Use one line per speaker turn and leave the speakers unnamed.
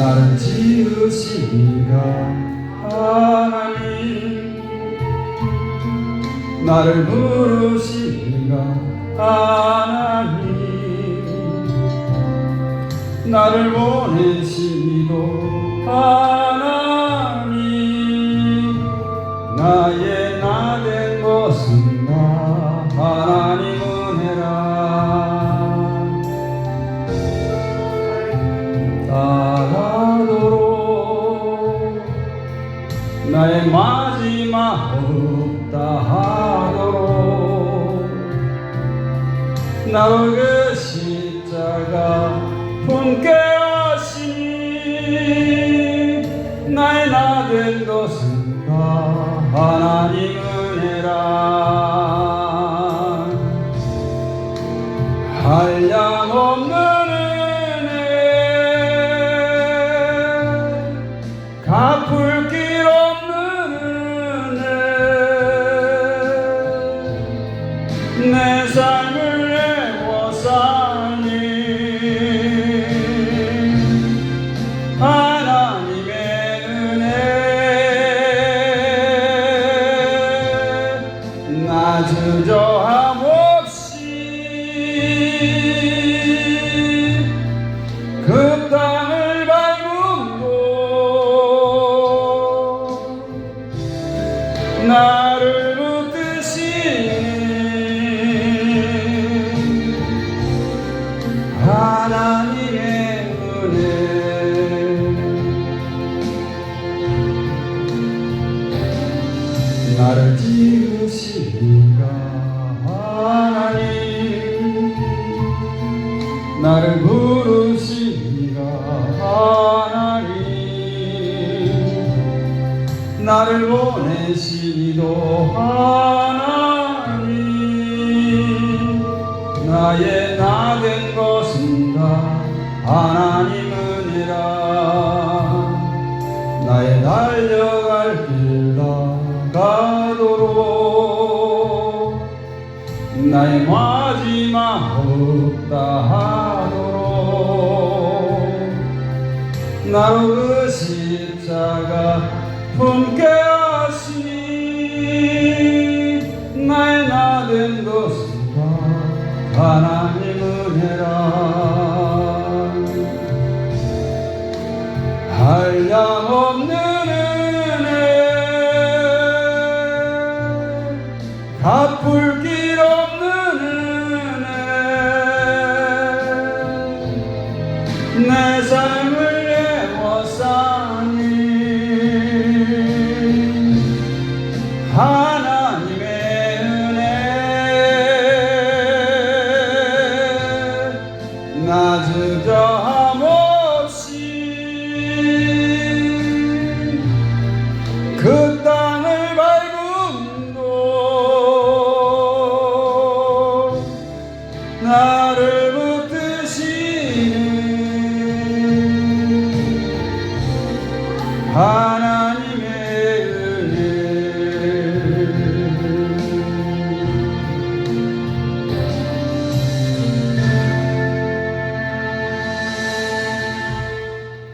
나를 지으시니가 하나님 나를 부르시니가 하나님 나를 보내시니도 하나님 나의 나된 것은 나로 그 십자가 품게 하시니 나의 나 된 것은 다 하나님 은혜라. 한량없는 은혜 갚을 길 없는 은혜. 내 삶을 주저함 없 나를 부르시니가 하나님 나를 보내시니도 하나님 나의 나된 것은 다. 하나님 나의 마지막 없다 하도록 나로 그 십자가 품게 하시니 나의 나된 것은 다 하나님 은혜라. 한량없는 갚을 길 없는 붙드시는